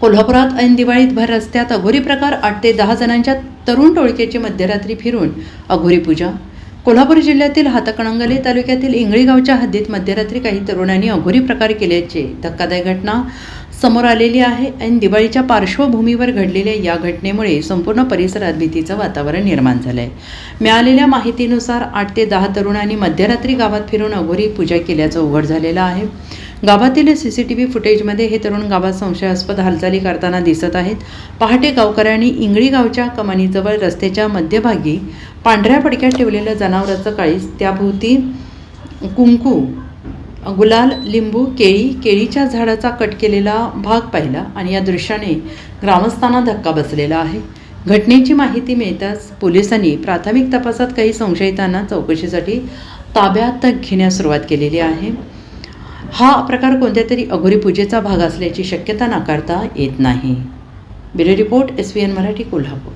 कोल्हापुरात ऐन दिवाळीत भर रस्त्यात अघोरी प्रकार आठ ते दहा जणांच्या तरुण टोळक्याची मध्यरात्री फिरून अघोरी पूजा. कोल्हापूर जिल्ह्यातील हातकणंगले तालुक्यातील इंगळी गावच्या हद्दीत मध्यरात्री काही तरुणांनी अघोरी प्रकार केल्याचे धक्कादायक घटना समोर आलेली आहे. ऐन दिवाळीच्या पार्श्वभूमीवर घडलेल्या या घटनेमुळे संपूर्ण परिसरात भीतीचं वातावरण निर्माण झालं आहे मिळालेल्या माहितीनुसार आठ ते दहा तरुणांनी मध्यरात्री गावात फिरून अघोरी पूजा केल्याचं उघड झालेलं आहे. गावातील सी सी टी व्ही फुटेजमध्ये हे तरुण गावात संशयास्पद हालचाली करताना दिसत आहेत. पहाटे गावकऱ्यांनी इंगळी गावच्या कमानीजवळ रस्त्याच्या मध्यभागी पांढऱ्या पडक्यात ठेवलेलं जनावराचं काळीस त्याभोवती कुंकू गुलाल लिंबू केळी केळीच्या झाडाचा कट केलेला भाग पाहिला आणि या दृश्याने ग्रामस्थांना धक्का बसलेला आहे. घटनेची माहिती मिळताच पोलिसांनी प्राथमिक तपासात काही संशयितांना चौकशीसाठी ताब्यात घेण्यास सुरुवात केलेली आहे. हा प्रकार कोणत्या तरी अघोरी पूजेचा भाग असल्याची शक्यता नाकारता येत नाही. Bureau report S V N Marathi Kolhapur.